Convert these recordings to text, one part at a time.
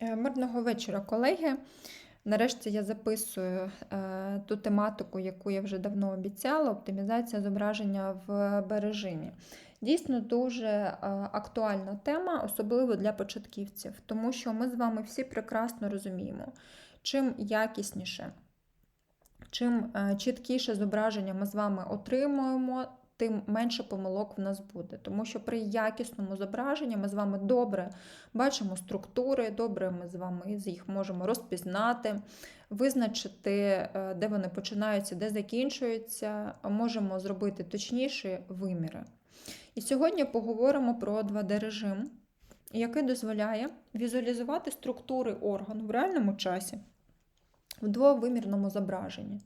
Е, Мирного вечора, колеги. Нарешті я записую е, ту тематику, яку я вже давно обіцяла: оптимізація зображення в Б-режимі. Дійсно дуже е, актуальна тема, особливо для початківців, тому що ми з вами всі прекрасно розуміємо, чим якісніше, чим чіткіше зображення ми з вами отримуємо, тим менше помилок в нас буде. Тому що при якісному зображенні ми з вами добре бачимо структури, добре ми з вами їх можемо розпізнати, визначити, е, де вони починаються, де закінчуються, можемо зробити точніші виміри. І сьогодні поговоримо про 2D-режим, який дозволяє візуалізувати структури органу в реальному часі в двовимірному зображенні.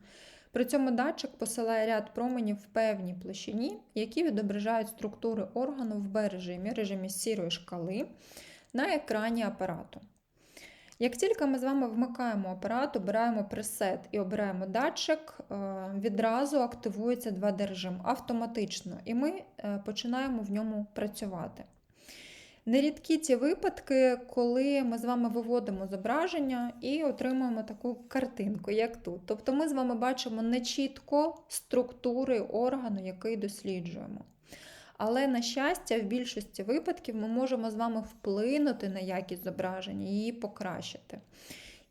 При цьому датчик посилає ряд променів в певній площині, які відображають структури органу в Б-режимі, режимі сірої шкали на екрані апарату. Як тільки ми з вами вмикаємо апарат, обираємо пресет і обираємо датчик, е, відразу активується 2D-режим автоматично, і ми е, починаємо в ньому працювати. Нерідкі ті випадки, коли ми з вами виводимо зображення і отримуємо таку картинку, як тут. Тобто ми з вами бачимо не чітко структури органу, який досліджуємо. Але, на щастя, в більшості випадків ми можемо з вами вплинути на якість зображення, її покращити.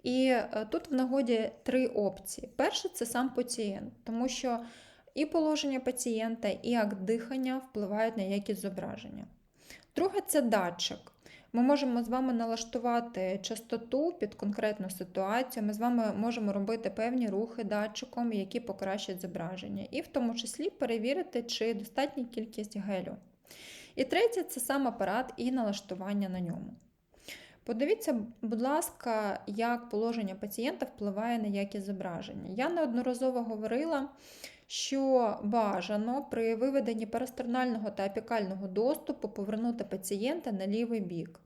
І е, тут в нагоді три опції. Перше це сам пацієнт, тому що і положення пацієнта, і акт дихання впливають на якість зображення. Друге це датчик. Ми можемо з вами налаштувати частоту під конкретну ситуацію. Ми з вами можемо робити певні рухи датчиком, які покращать зображення, і в тому числі перевірити, чи достатня кількість гелю. І третє це сам апарат і налаштування на ньому. Подивіться, будь ласка, як положення пацієнта впливає на якість зображення. Я неодноразово говорила, що бажано при виведенні парастернального та апікального доступу повернути пацієнта на лівий бік.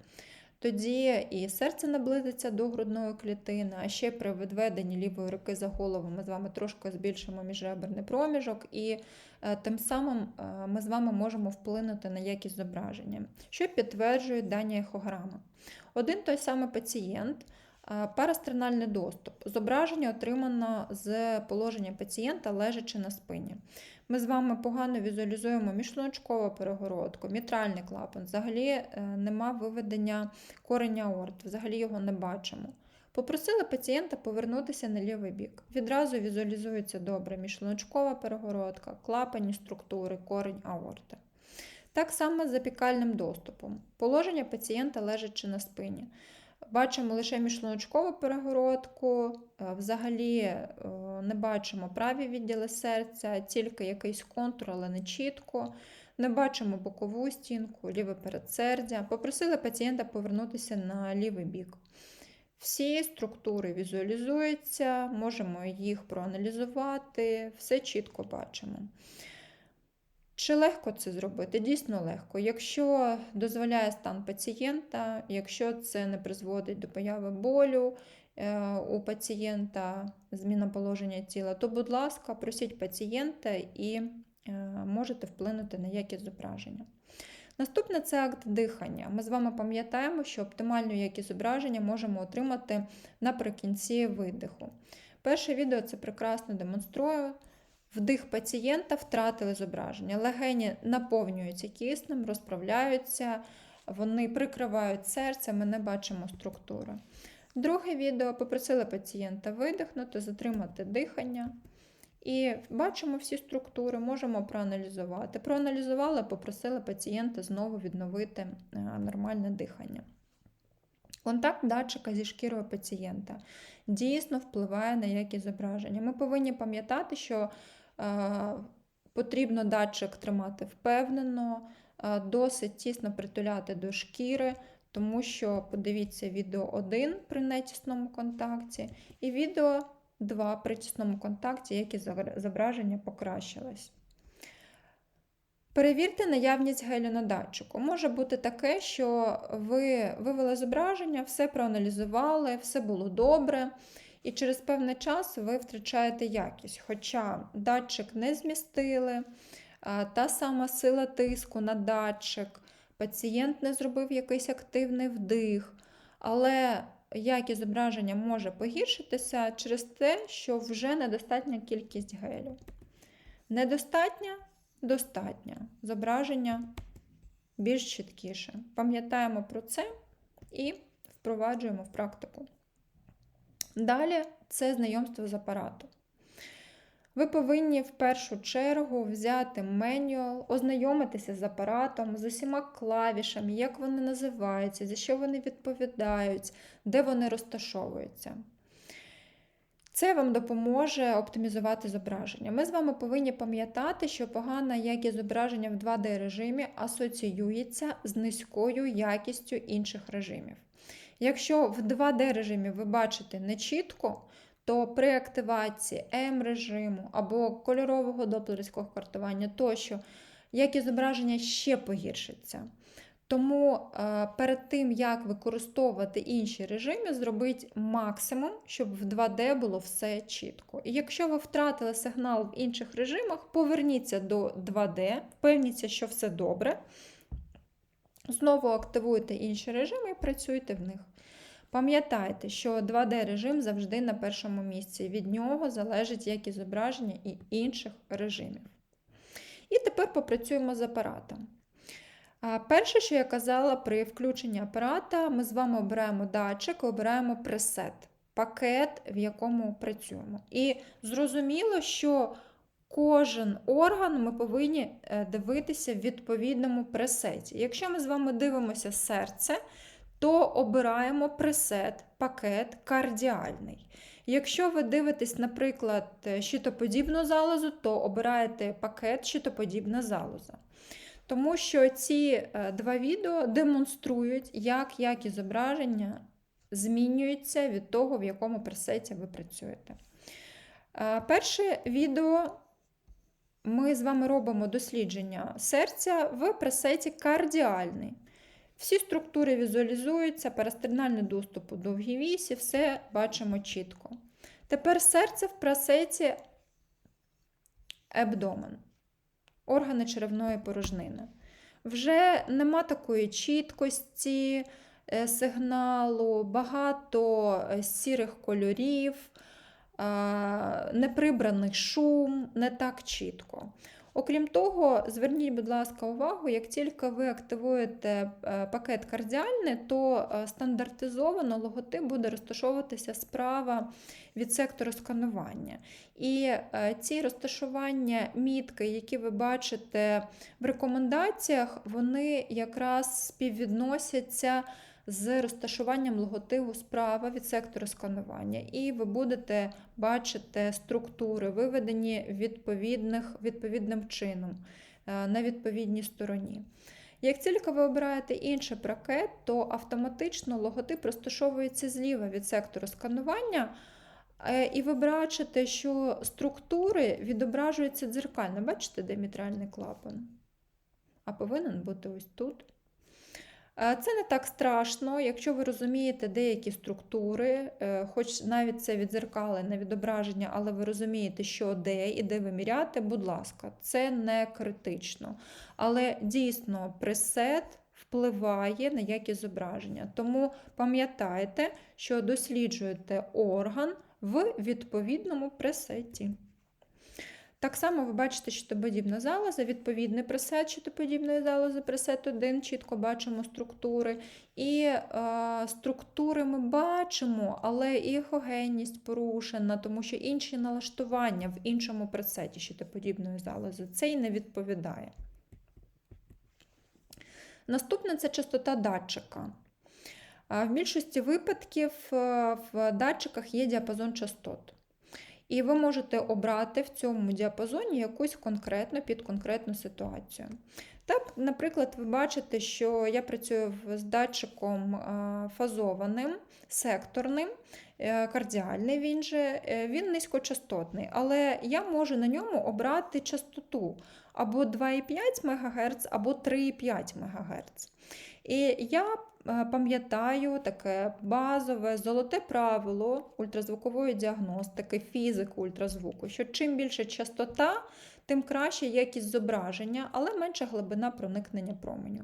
Тоді і серце наблизиться до грудної клітини, а ще при відведенні лівої руки за голову ми з вами трошки збільшимо міжреберний проміжок, і е, тим самим е, ми з вами можемо вплинути на якість зображення, що підтверджують дані ехограми. Один той самий пацієнт. Е, доступ. Зображення отримано з положення пацієнта, лежачи на спині. Ми з вами погано візуалізуємо міжшлуночкову перегородку, мітральний клапан. Взагалі е, нема виведення кореня аорт, взагалі його не бачимо. Попросили пацієнта повернутися на лівий бік. Відразу візуалізується добре міжшлуночкова перегородка, клапані структури, корень аорти. Так само з апікальним доступом. Положення пацієнта лежачи на спині. Бачимо лише міжшлуночкову перегородку, е, взагалі е, не бачимо праві відділи серця, тільки якийсь контур, але не чітко. Не бачимо бокову стінку, ліве передсердя. Попросили пацієнта повернутися на лівий бік. Всі структури візуалізуються, можемо їх проаналізувати, все чітко бачимо. Чи легко це зробити? Дійсно легко. Якщо дозволяє стан пацієнта, якщо це не призводить до появи болю е, у пацієнта, зміна положення тіла, то, будь ласка, просіть пацієнта і е, можете вплинути на якість зображення. Наступне це акт дихання. Ми з вами пам'ятаємо, що оптимальну якість зображення можемо отримати наприкінці видиху. Перше відео це прекрасно демонструє. Вдих пацієнта втратили зображення. Легені наповнюються киснем, розправляються, вони прикривають серце, ми не бачимо структури. Друге відео попросили пацієнта видихнути, затримати дихання. І бачимо всі структури, можемо проаналізувати. Проаналізували, попросили пацієнта знову відновити е, нормальне дихання. Контакт датчика зі шкірою пацієнта дійсно впливає на якість зображення. Ми повинні пам'ятати, що Потрібно датчик тримати впевнено, досить тісно притуляти до шкіри, тому що, подивіться, відео 1 при нетісному контакті, і відео 2 при тісному контакті, які зображення покращилось. Перевірте наявність гелю на датчику. Може бути таке, що ви вивели зображення, все проаналізували, все було добре. І через певний час ви втрачаєте якість. Хоча датчик не змістили, та сама сила тиску на датчик, пацієнт не зробив якийсь активний вдих, але якість зображення може погіршитися через те, що вже недостатня кількість гелю. Недостатня достатня. Зображення більш чіткіше. Пам'ятаємо про це і впроваджуємо в практику. Далі це знайомство з апаратом. Ви повинні в першу чергу взяти менюал, ознайомитися з апаратом, з усіма клавішами, як вони називаються, за що вони відповідають, де вони розташовуються. Це вам допоможе оптимізувати зображення. Ми з вами повинні пам'ятати, що погана якість зображення в 2D режимі асоціюється з низькою якістю інших режимів. Якщо в 2D режимі ви бачите нечітко, то при активації М-режиму або кольорового доплерського картування тощо, якість зображення ще погіршиться. Тому е, перед тим, як використовувати інші режими, зробіть максимум, щоб в 2D було все чітко. І якщо ви втратили сигнал в інших режимах, поверніться до 2D, впевніться, що все добре. Знову активуйте інші режими і працюйте в них. Пам'ятайте, що 2D режим завжди на першому місці. Від нього залежить якість зображення і інших режимів. І тепер попрацюємо з апаратом. Перше, що я казала при включенні апарата, ми з вами обираємо датчик, обираємо пресет, пакет, в якому працюємо. І зрозуміло, що кожен орган ми повинні е, дивитися в відповідному пресеті. Якщо ми з вами дивимося серце, то обираємо пресет, пакет кардіальний. Якщо ви дивитесь, наприклад, щитоподібну залозу, то обираєте пакет щитоподібна залоза. Тому що ці е, два відео демонструють, як якість зображення змінюється від того, в якому пресеті ви працюєте. Е, перше відео ми з вами робимо дослідження серця в пресеті кардіальний. Всі структури візуалізуються, перестернальний доступ у довгій вісі, все бачимо чітко. Тепер серце в пресеті ебдомен органи черевної порожнини. Вже нема такої чіткості е, сигналу, багато е, сірих кольорів, неприбраний шум, не так чітко. Окрім того, зверніть, будь ласка, увагу, як тільки ви активуєте е, пакет кардіальний, то е, стандартизовано логотип буде розташовуватися справа від сектору сканування. І е, ці розташування мітки, які ви бачите в рекомендаціях, вони якраз співвідносяться з розташуванням логотипу справа від сектору сканування, і ви будете бачити структури, виведені відповідних, відповідним чином е, на відповідній стороні. Як тільки ви обираєте інший прокет, то автоматично логотип розташовується зліва від сектору сканування. Е, і ви бачите, що структури відображуються дзеркально. Бачите, де мітральний клапан? А повинен бути ось тут. Е, це не так страшно, якщо ви розумієте деякі структури, е, хоч навіть це відзеркалене відображення, але ви розумієте, що де і де виміряти, будь ласка, це не критично. Але дійсно пресет впливає на якість зображення. Тому пам'ятайте, що досліджуєте орган в відповідному пресеті. Так само ви бачите, щитоподібна залоза, відповідний пресет щитоподібної залози, пресет 1, чітко бачимо структури. І е, структури ми бачимо, але і ехогенність порушена, тому що інші налаштування в іншому пресеті щитоподібної залози це й не відповідає. Наступне це частота датчика. В більшості випадків е, в датчиках є діапазон частот. І ви можете обрати в цьому діапазоні якусь конкретну під конкретну ситуацію. Так, наприклад, ви бачите, що я працюю з датчиком фазованим, секторним, е, кардіальний він же, е, він низькочастотний, але я можу на ньому обрати частоту або 2,5 МГц, або 3,5 МГц. І я пам'ятаю таке базове золоте правило ультразвукової діагностики, фізики ультразвуку, що чим більше частота, тим краще якість зображення, але менша глибина проникнення променю.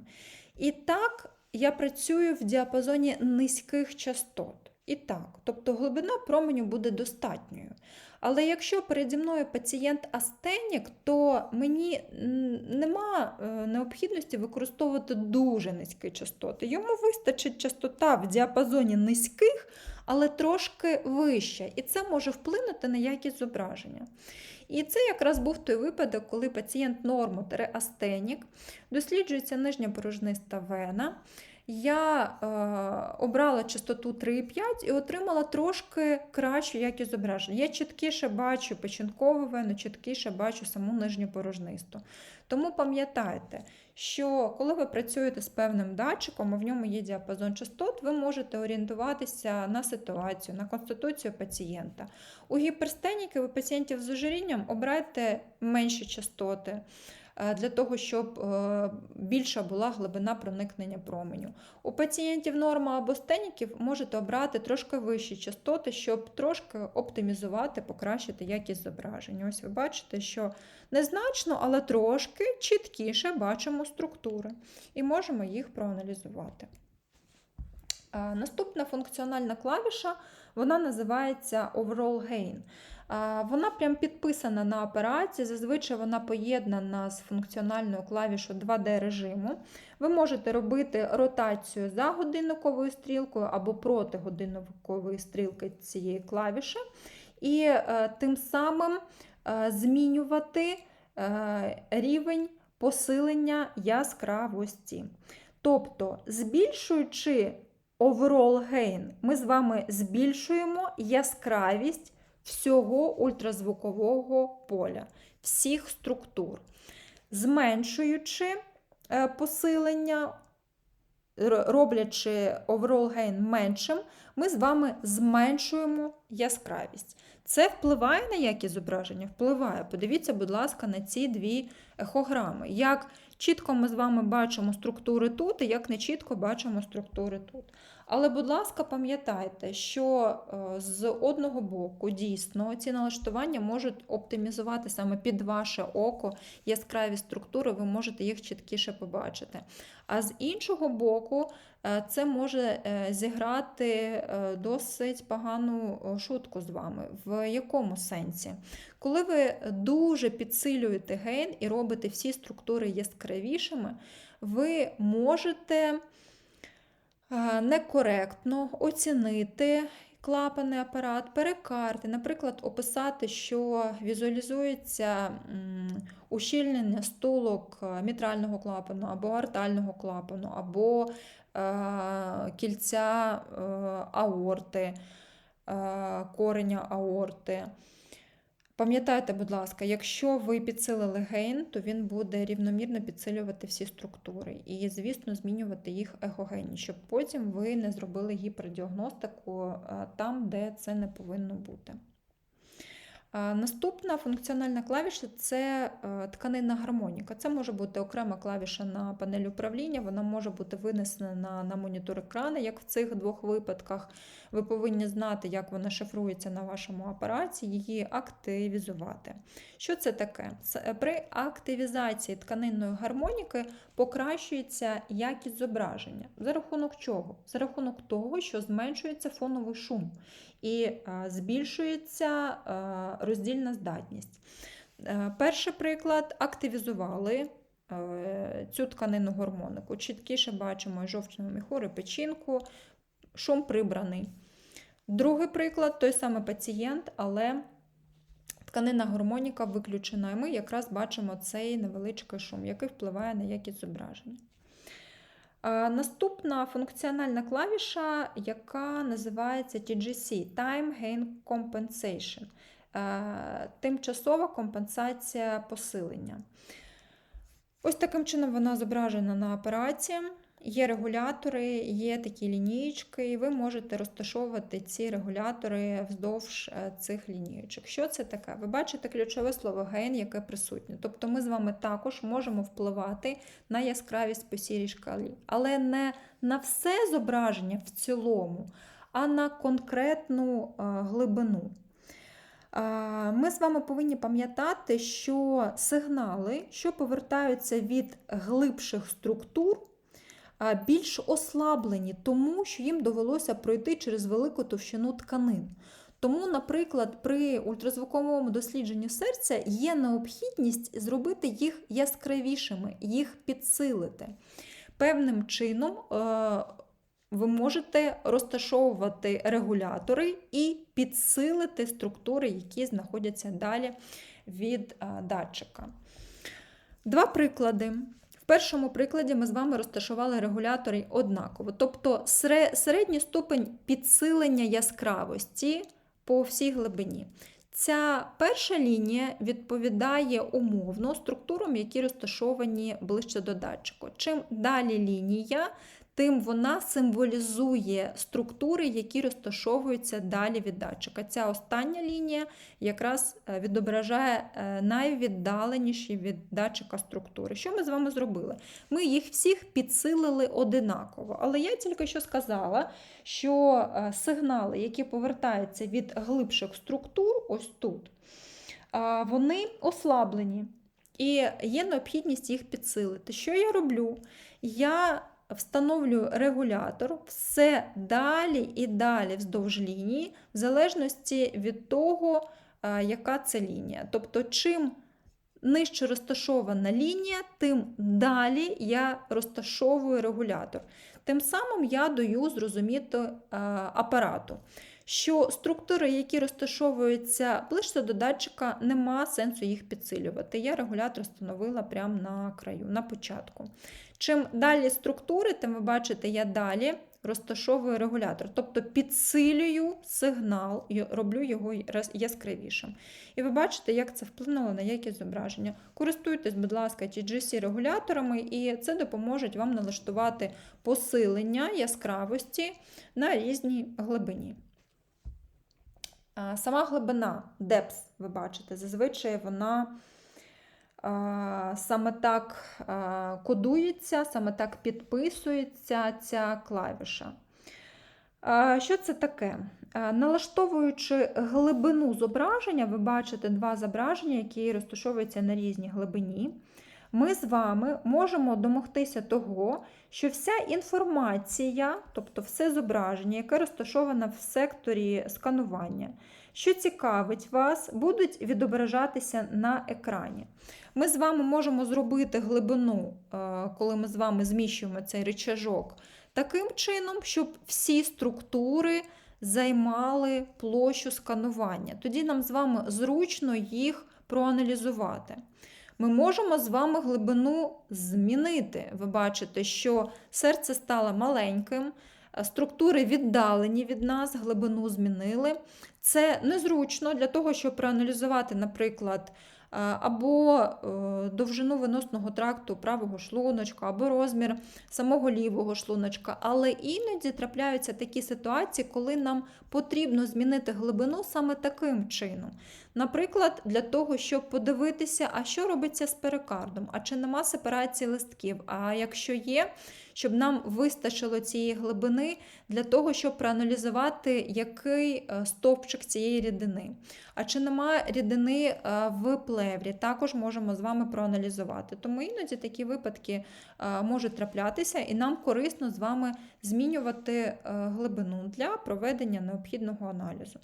І так я працюю в діапазоні низьких частот. І так. Тобто глибина променю буде достатньою. Але якщо переді мною пацієнт астенік, то мені нема е, необхідності використовувати дуже низькі частоти. Йому вистачить частота в діапазоні низьких, але трошки вища. І це може вплинути на якість зображення. І це якраз був той випадок, коли пацієнт норму-астенік, досліджується нижня порожниста вена. Я е, обрала частоту 3,5 і отримала трошки кращу якість зображення. Я чіткіше бачу печінкову вену, чіткіше бачу саму нижню порожнисту. Тому пам'ятайте, що коли ви працюєте з певним датчиком, а в ньому є діапазон частот, ви можете орієнтуватися на ситуацію, на конституцію пацієнта. У гіперстеніків і пацієнтів з ожирінням обрайте менші частоти. Е, Для того, щоб е, більша була глибина проникнення променю. У пацієнтів норма або стеніків можете обрати трошки вищі частоти, щоб трошки оптимізувати, покращити якість зображення. Ось ви бачите, що незначно, але трошки чіткіше бачимо структури і можемо їх проаналізувати. Наступна функціональна клавіша вона називається Overall Gain. Вона прям підписана на апараті, зазвичай вона поєднана з функціональною клавішою 2D режиму. Ви можете робити ротацію за годинниковою стрілкою або проти годинникової стрілки цієї клавіші, і е, тим самим е, змінювати е, рівень посилення яскравості. Тобто, збільшуючи overall gain, ми з вами збільшуємо яскравість всього ультразвукового поля, всіх структур. Зменшуючи е, посилення, роблячи overall gain меншим, ми з вами зменшуємо яскравість. Це впливає на якість зображення? Впливає. Подивіться, будь ласка, на ці дві ехограми. Як чітко ми з вами бачимо структури тут, і як не чітко бачимо структури тут. Але, будь ласка, пам'ятайте, що е, з одного боку дійсно ці налаштування можуть оптимізувати саме під ваше око яскраві структури, ви можете їх чіткіше побачити. А з іншого боку, е, це може е, зіграти досить погану шутку з вами. В якому сенсі? Коли ви дуже підсилюєте гейн і робите всі структури яскравішими, ви можете некоректно оцінити клапанний апарат, перекарти, наприклад, описати, що візуалізується ущільнення стулок е, мітрального клапану або артального клапану, або е, кільця е, аорти, е, кореня аорти. Пам'ятайте, будь ласка, якщо ви підсилили гейн, то він буде рівномірно підсилювати всі структури і, звісно, змінювати їх егогені, щоб потім ви не зробили гіпердіагностику е, там, де це не повинно бути. Е, Наступна функціональна клавіша це е, тканинна гармоніка. Це може бути окрема клавіша на панелі управління, вона може бути винесена на, на монітор екрану, як в цих двох випадках. Ви повинні знати, як вона шифрується на вашому апараті, її активізувати. Що це таке? При активізації тканинної гармоніки покращується якість зображення. За рахунок чого? За рахунок того, що зменшується фоновий шум і е, збільшується е, роздільна здатність. Е, Перший приклад активізували цю тканинну гормонику. Чіткіше бачимо і жовчну міхур, і печінку, шум прибраний. Другий приклад той самий пацієнт, але тканинна гормоніка виключена, і ми якраз бачимо цей невеличкий шум, який впливає на якість зображення. Наступна функціональна клавіша, яка називається TGC Time Gain Compensation. Тимчасова компенсація посилення. Ось таким чином вона зображена на апараті. Є регулятори, є такі лінієчки, і ви можете розташовувати ці регулятори вздовж е, цих лінієчок. Що це таке? Ви бачите ключове слово ген, яке присутнє. Тобто ми з вами також можемо впливати на яскравість по сірій шкалі, але не на все зображення в цілому, а на конкретну е, глибину. Е, Ми з вами повинні пам'ятати, що сигнали, що повертаються від глибших структур, більш ослаблені, тому що їм довелося пройти через велику товщину тканин. Тому, наприклад, при ультразвуковому дослідженні серця є необхідність зробити їх яскравішими, їх підсилити. Певним чином е, ви можете розташовувати регулятори і підсилити структури, які знаходяться далі від е, датчика. Два приклади. В першому прикладі ми з вами розташували регулятори однаково, тобто середній ступень підсилення яскравості по всій глибині. Ця перша лінія відповідає умовно структурам, які розташовані ближче до датчику. Чим далі лінія, тим вона символізує структури, які розташовуються далі від датчика. Ця остання лінія якраз е, відображає е, найвіддаленіші від датчика структури. Що ми з вами зробили? Ми їх всіх підсилили одинаково. Але я тільки що сказала, що е, сигнали, які повертаються від глибших структур, ось тут, вони ослаблені. І є необхідність їх підсилити. Що я роблю? Я встановлюю регулятор все далі і далі вздовж лінії, в залежності від того, яка це лінія. Тобто, чим нижче розташована лінія, тим далі я розташовую регулятор. Тим самим я даю зрозуміти е, апарату, що структури, які розташовуються ближче до датчика, нема сенсу їх підсилювати. Я регулятор встановила прямо на краю, на початку. Чим далі структури, тим ви бачите, я далі розташовую регулятор, тобто підсилюю сигнал, і роблю його яскравішим. І ви бачите, як це вплинуло на якість зображення. Користуйтесь, будь ласка, TGC регуляторами, і це допоможе вам налаштувати посилення яскравості на різній глибині. А, Сама глибина, депс, ви бачите, зазвичай вона а, саме так а, кодується, саме так підписується ця клавіша. Що це таке? Налаштовуючи глибину зображення, ви бачите два зображення, які розташовуються на різній глибині. Ми з вами можемо домогтися того, що вся інформація, тобто все зображення, яке розташоване в секторі сканування, що цікавить вас, будуть відображатися на екрані. Ми з вами можемо зробити глибину, е, коли ми з вами зміщуємо цей рычажок, таким чином, щоб всі структури займали площу сканування. Тоді нам з вами зручно їх проаналізувати. Ми можемо з вами глибину змінити. Ви бачите, що серце стало маленьким, е, структури віддалені від нас, глибину змінили. Це незручно для того, щоб проаналізувати, наприклад, або е, довжину виносного тракту правого шлуночка, або розмір самого лівого шлуночка. Але іноді трапляються такі ситуації, коли нам потрібно змінити глибину саме таким чином. Наприклад, для того, щоб подивитися, а що робиться з перикардом, а чи нема сепарації листків. А якщо є, щоб нам вистачило цієї глибини для того, щоб проаналізувати, який е, стовпчик цієї рідини. А чи нема рідини е, в плеврі, також можемо з вами проаналізувати. Тому іноді такі випадки е, можуть траплятися, і нам корисно з вами змінювати глибину для проведення необхідного аналізу.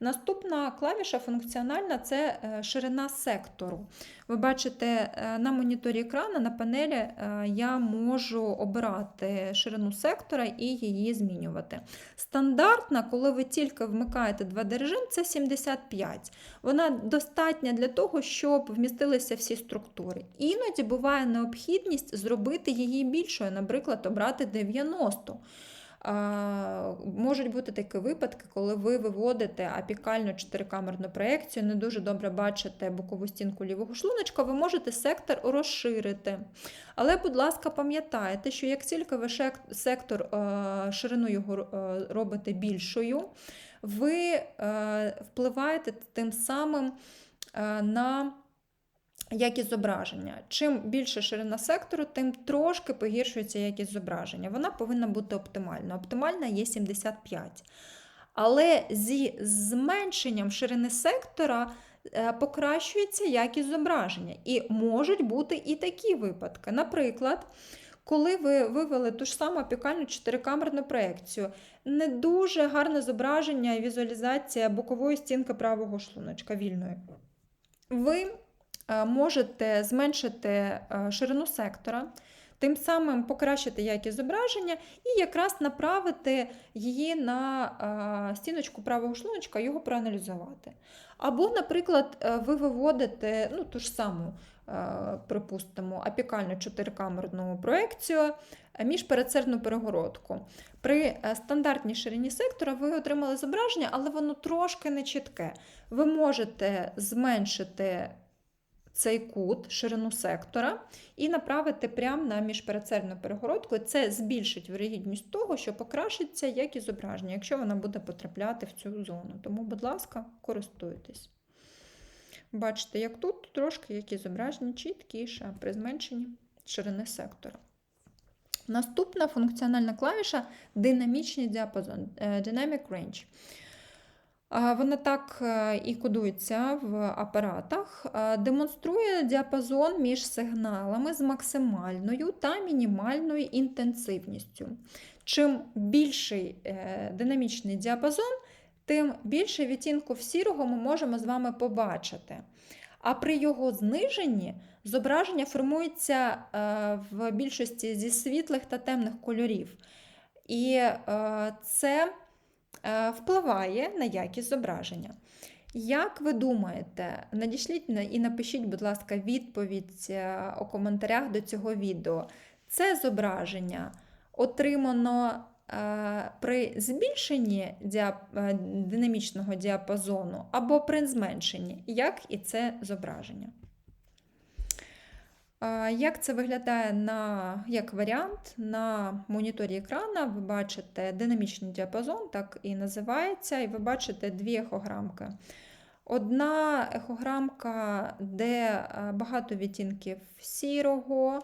Наступна клавіша функціональна це е, ширина сектору. Ви бачите, е, на моніторі екрану на панелі е, я можу обирати ширину сектора і її змінювати. Стандартна, коли ви тільки вмикаєте 2D режим, це 75. Вона достатня для того, щоб вмістилися всі структури. Іноді буває необхідність зробити її більшою, наприклад, обрати 90. Можуть бути такі випадки, коли ви виводите апікальну чотирикамерну проекцію, не дуже добре бачите бокову стінку лівого шлуночка, ви можете сектор розширити. Але, будь ласка, пам'ятайте, що як тільки ви сектор, е, ширину його е, робите більшою, ви е, впливаєте тим самим на якість зображення. Чим більше ширина сектору, тим трошки погіршується якість зображення. Вона повинна бути оптимальна. Оптимальна є 75. Але зі зменшенням ширини сектора е, покращується якість зображення. І можуть бути і такі випадки. Наприклад, коли ви вивели ту ж саму опікальну чотирикамерну проекцію, не дуже гарне зображення і візуалізація бокової стінки правого шлуночка вільної. Ви можете зменшити е, ширину сектора, тим самим покращити якість зображення і якраз направити її на е, стіночку правого шлуночка, його проаналізувати. Або, наприклад, е, ви виводите ну, ту ж саму, е, припустимо, апікальну чотирикамерну проекцію е, міжпередсердну перегородку. При е, стандартній ширині сектора ви отримали зображення, але воно трошки не чітке. Ви можете зменшити цей кут, ширину сектора, і направити прямо на міжпередсердну перегородку. Це збільшить вирогідність того, що покращиться якість зображення, якщо вона буде потрапляти в цю зону. Тому, будь ласка, користуйтесь. Бачите, як тут трошки якість зображення чіткіше при зменшенні ширини сектора. Наступна функціональна клавіша динамічний діапазон е, Dynamic Range. Вона так е, і кодується в апаратах, демонструє діапазон між сигналами з максимальною та мінімальною інтенсивністю. Чим більший е, динамічний діапазон, тим більше відтінку сірого ми можемо з вами побачити. А при його зниженні зображення формується е, в більшості зі світлих та темних кольорів. І це впливає на якість зображення. Як ви думаєте, надішліть і напишіть, будь ласка, відповідь е, у коментарях до цього відео. Це зображення отримано е, при збільшенні е, динамічного діапазону або при зменшенні, як і це зображення. Як це виглядає на, як варіант на моніторі екрана, ви бачите динамічний діапазон, так і називається, і ви бачите дві ехограмки. Одна ехограмка, де багато відтінків сірого,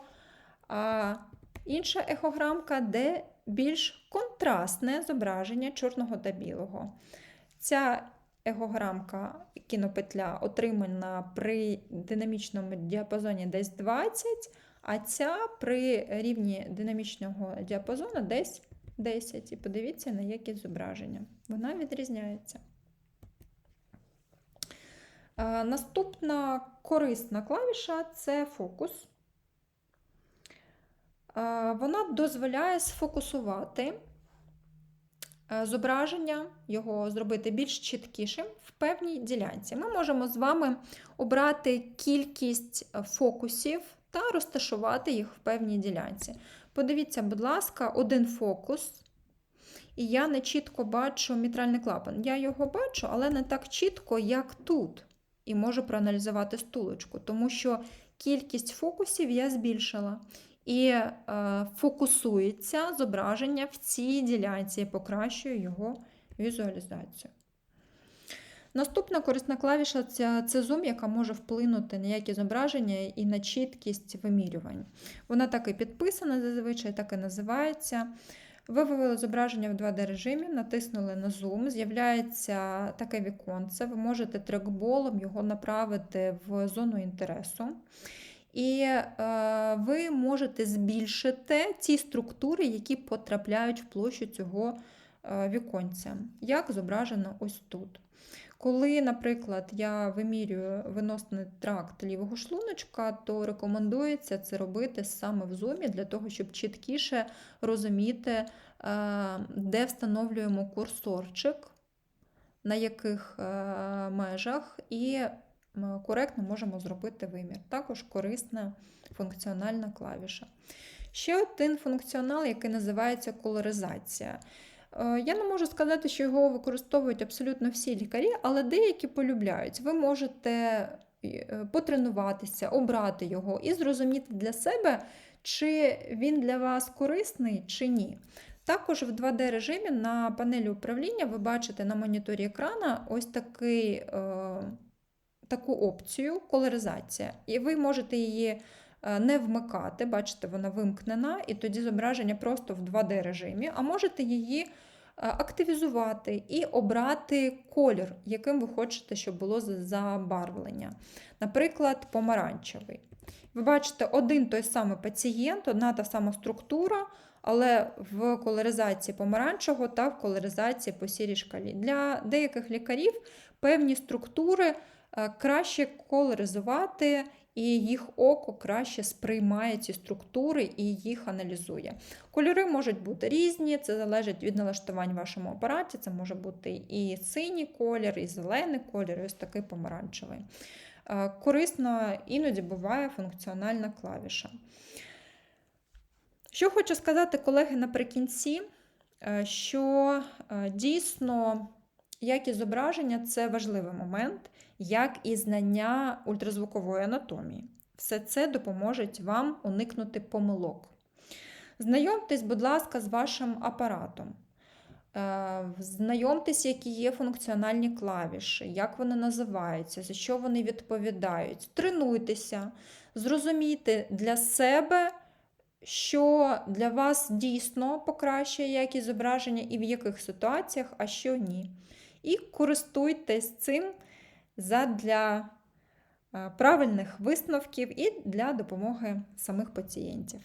а інша ехограмка, де більш контрастне зображення чорного та білого. Ця егограмка кінопетля отримана при динамічному діапазоні десь 20, а ця при рівні динамічного діапазону десь 10. І подивіться на якість зображення. Вона відрізняється. Наступна корисна клавіша це фокус. Вона дозволяє сфокусувати зображення, його зробити більш чіткішим в певній ділянці. Ми можемо з вами обрати кількість е, фокусів та розташувати їх в певній ділянці. Подивіться, будь ласка, один фокус. І я не чітко бачу мітральний клапан. Я його бачу, але не так чітко, як тут. І можу проаналізувати стулочку, тому що кількість фокусів я збільшила. І е, фокусується зображення в цій ділянці покращує його візуалізацію. Наступна корисна клавіша це, це зум, яка може вплинути на якість зображення і на чіткість вимірювань. Вона так і підписана зазвичай, так і називається. Ви вивели зображення в 2D режимі, натиснули на зум, з'являється таке віконце. Ви можете трекболом його направити в зону інтересу. І е, ви можете збільшити ті структури, які потрапляють в площу цього е, віконця, як зображено ось тут. Коли, наприклад, я вимірюю виносний тракт лівого шлуночка, то рекомендується це робити саме в зумі для того, щоб чіткіше розуміти, е, де встановлюємо курсорчик, на яких е, межах, і коректно можемо зробити вимір. Також корисна функціональна клавіша. Ще один функціонал, який називається колоризація. Е, Я не можу сказати, що його використовують абсолютно всі лікарі, але деякі полюбляють. Ви можете е, потренуватися, обрати його і зрозуміти для себе, чи він для вас корисний, чи ні. Також в 2D режимі на панелі управління ви бачите на моніторі екрана ось такий, е, таку опцію колоризація. І ви можете її е, не вмикати, бачите, вона вимкнена, і тоді зображення просто в 2D режимі, а можете її е, активізувати і обрати колір, яким ви хочете, щоб було забарвлення. Наприклад, помаранчевий. Ви бачите, один той самий пацієнт, одна та сама структура, але в колоризації помаранчевого та в колоризації по сірій шкалі. Для деяких лікарів певні структури краще колоризувати, і їх око краще сприймає ці структури і їх аналізує. Кольори можуть бути різні, це залежить від налаштувань в вашому апараті. Це може бути і синій колір, і зелений колір, і ось такий помаранчевий. Е, Корисно іноді буває функціональна клавіша. Що хочу сказати, колеги, наприкінці, е, що е, дійсно якість зображення це важливий момент, як і знання ультразвукової анатомії. Все це допоможе вам уникнути помилок. Знайомтесь, будь ласка, з вашим апаратом. Е, Знайомтесь, які є функціональні клавіші, як вони називаються, за що вони відповідають. Тренуйтеся, зрозумійте для себе, що для вас дійсно покращує якість зображення і в яких ситуаціях, а що ні. І користуйтесь цим задля е, правильних висновків і для допомоги самих пацієнтів.